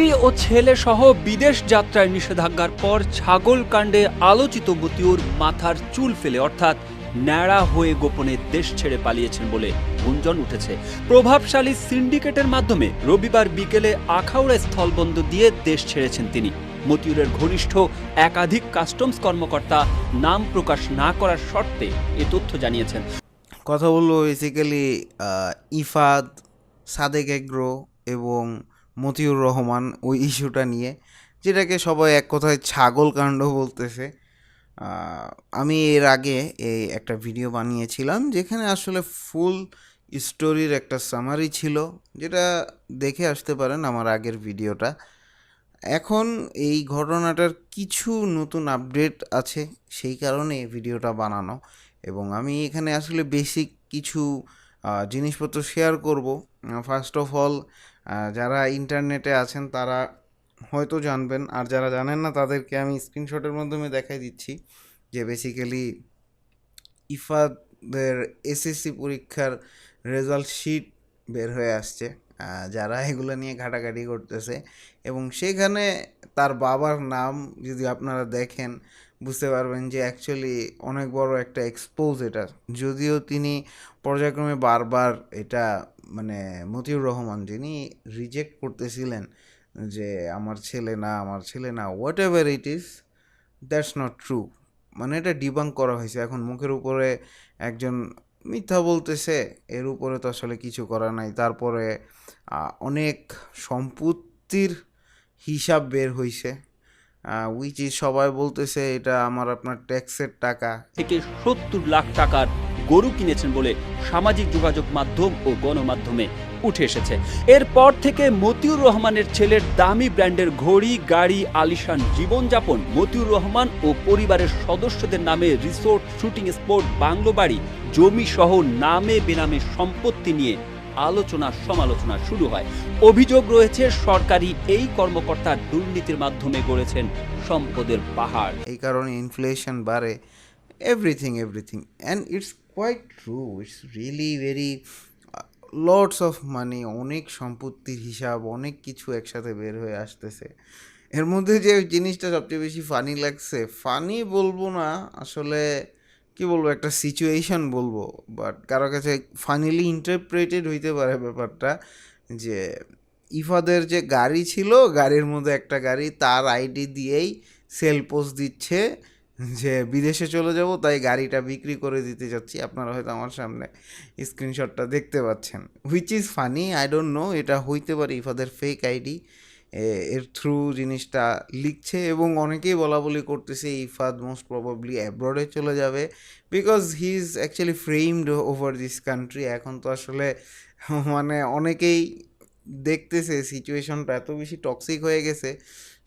স্ত্রী ও ছেলে সহ বিদেশ যাত্রায় নিষেধাজ্ঞার পর ছাগল কাণ্ডে আলোচিত মতিউর মাথার চুল ফেলে, অর্থাৎ ন্যাড়া হয়ে গোপনে দেশ ছেড়ে পালিয়েছেন বলে গুঞ্জন উঠেছে। প্রভাবশালী সিন্ডিকেটের মাধ্যমে রবিবার বিকেলে আখাউড়া স্থলবন্ধ দিয়ে দেশ ছেড়েছেন তিনি। মতিউরের ঘনিষ্ঠ একাধিক কাস্টমস কর্মকর্তা নাম প্রকাশ না করার শর্তে এ তথ্য জানিয়েছেন। কথা বলব বেসিক্যালি ইফাদ, সাদেক এগ্রো এবং মতিউর রহমান ওই ইস্যুটা নিয়ে, যেটাকে সবাই এক কথায় ছাগল কাণ্ড বলতেছে। আমি এর আগে এই একটা ভিডিও বানিয়েছিলাম যেখানে আসলে ফুল স্টোরির একটা সামারি ছিল, যেটা দেখে আসতে পারেন আমার আগের ভিডিওটা। এখন এই ঘটনাটার কিছু নতুন আপডেট আছে, সেই কারণে এই ভিডিওটা বানানো। এবং আমি এখানে আসলে বেসিক কিছু জিনিসপত্র শেয়ার করব। ফার্স্ট অফ অল যারা ইন্টারনেটে আছেন তারা হয়তো জানবেন, আর যারা জানেন না তাদেরকে আমি স্ক্রিনশটের মাধ্যমে দেখাই দিচ্ছি যে বেসিক্যালি ইফাদের এসএসসি পরীক্ষার রেজাল্ট শিট বের হয়ে আসছে। যারা এগুলো নিয়ে ঘাটাঘাটি করতেছে এবং সেখানে তার বাবার নাম যদি আপনারা দেখেন, বুঝতে পারবেন যে অ্যাকচুয়ালি অনেক বড় একটা এক্সপোজ এটা। যদিও তিনি পর্যায়ক্রমে বারবার এটা মানে মতিউর রহমান যিনি রিজেক্ট করতেছিলেন যে আমার ছেলে না, আমার ছেলে না whatever it is that's not true মানে এটা ডিবাং করা হয়েছে। এখন মুখের উপরে একজন মিথ্যা বলতেছে, এর উপরে তো আসলে কিছু করা নাই। তারপরে অনেক সম্পত্তির হিসাব বের হয়েছে উইচ ইজ সবাই বলতেছে, এটা আমার আপনার ট্যাক্সের টাকা। থেকে সত্তর লাখ টাকার গরু কিনেছেন বলে সামাজিক যোগাযোগ মাধ্যম ও গণমাধ্যমে উঠে এসেছে। এরপর থেকে মতিউর রহমানের ছেলের দামি ব্র্যান্ডের ঘড়ি, গাড়ি, আলিশান জীবনযাপন মতিউর রহমান ও পরিবারের সদস্যদের নামে রিসোর্ট, শুটিং স্পট, বাংলো বাড়ি, জমি সহ নামে বেনামে সম্পত্তি নিয়ে আলোচনা সমালোচনা শুরু হয়। অভিযোগ রয়েছে, সরকারি এই কর্মকর্তা দুর্নীতির মাধ্যমে গড়েছেন সম্পদের পাহাড়। এই কারণে ইনফ্লেশন বাড়ে everything everything and it's quite true it's really very lords of money অনেক সম্পত্তির হিসাব, অনেক কিছু একসাথে বের হয়ে আসতেছে। এর মধ্যে যে জিনিসটা সবচেয়ে বেশি ফানি লাগছে ফানি বলব না, আসলে কি বলব, একটা সিচুয়েশন বলব বাট কারও কাছে ফানিলি ইন্টারপ্রেটেড হইতে পারে ব্যাপারটা, যে ইফাদের যে গাড়ি ছিল, গাড়ির মধ্যে একটা গাড়ি তার আইডি দিয়েই সেল পোস্ট দিচ্ছে যে বিদেশে চলে যাব, তাই গাড়িটা বিক্রি করে দিতে যাচ্ছি। আপনারা হয়তো আমার সামনে স্ক্রিনশটটা দেখতে পাচ্ছেন। Which is funny I don't know এটা হইতে পারে ইফাদের ফেক আইডি এর থ্রু জিনিসটা লিখছে এবং অনেকেই বলা বলি করতেছে ইফাদ মোস্ট প্রবাবলি অ্যাব্রডে চলে যাবে because he is actually framed over this country এখন তো আসলে মানে অনেকেই দেখতেছে সিচুয়েশনটা এত বেশি টক্সিক হয়ে গেছে,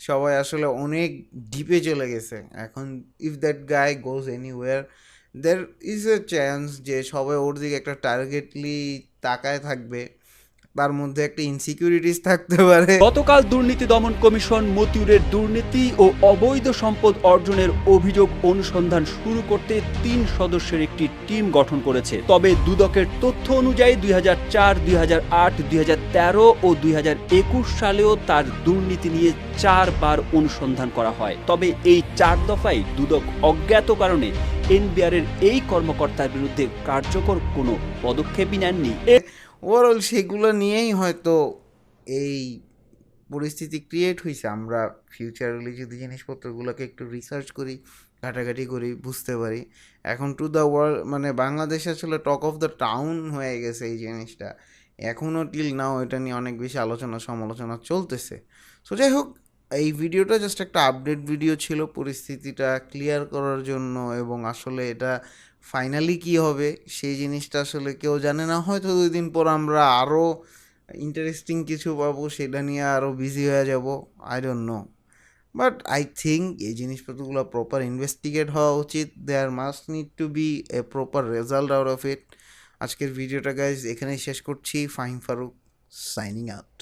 সবাই আসলে অনেক ডিপে চলে গেছে। এখন if that guy goes anywhere there is a chance যে সবাই ওর দিকে একটা টার্গেটলি তাকায় থাকবে। তার মধ্যে একটা ইনসিকিউরিটিস থাকতে পারে। গতকাল দুর্নীতি দমন কমিশন মতিউরের দুর্নীতি ও অবৈধ সম্পদ অর্জনের অভিযোগ অনুসন্ধান শুরু করতে তিন সদস্যের একটি টিম গঠন করেছে। তবে দুদকের তথ্য অনুযায়ী দুই হাজার চার, দুই হাজার আট, দুই হাজার তেরো ও দুই হাজার একুশ সালেও তার দুর্নীতি নিয়ে চারবার অনুসন্ধান করা হয়। তবে এই চার দফায় দুদক অজ্ঞাত কারণে এনবিআরের এই কর্মকর্তার বিরুদ্ধে কার্যকর কোনো পদক্ষেপই নেননি। ওভারঅল সেগুলো নিয়েই হয়তো এই পরিস্থিতি ক্রিয়েট হয়েছে আমরা ফিউচারলি যদি জিনিসপত্রগুলোকে একটু রিসার্চ করি, ঘাটাঘাটি করি, বুঝতে পারি। এখন টু দ্য ওয়ার্ল্ড মানে বাংলাদেশ আসলে টক অফ দ্য টাউন হয়ে গেছে এই জিনিসটা। এখনও টিল নাও এটা নিয়ে অনেক বেশি আলোচনা, সমালোচনা চলতেছে। সো যাই হোক, এই ভিডিওটা জাস্ট একটা আপডেট ভিডিও ছিল পরিস্থিতিটা ক্লিয়ার করার জন্য এবং আসলে এটা ফাইনালি কি হবে? সেই জিনিসটা আসলে কেউ জানে না। হয়তো দুই দিন পর আমরা আরও ইন্টারেস্টিং কিছু পাবো, সেটা নিয়ে আরও বিজি হয়ে যাব। I don't know but I think এই জিনিসপত্রগুলো প্রপার ইনভেস্টিগেট হওয়া উচিত। There must need to be a proper result out of it আজকের ভিডিওটা গাইজ এখানেই শেষ করছি। Fahim Faruk signing out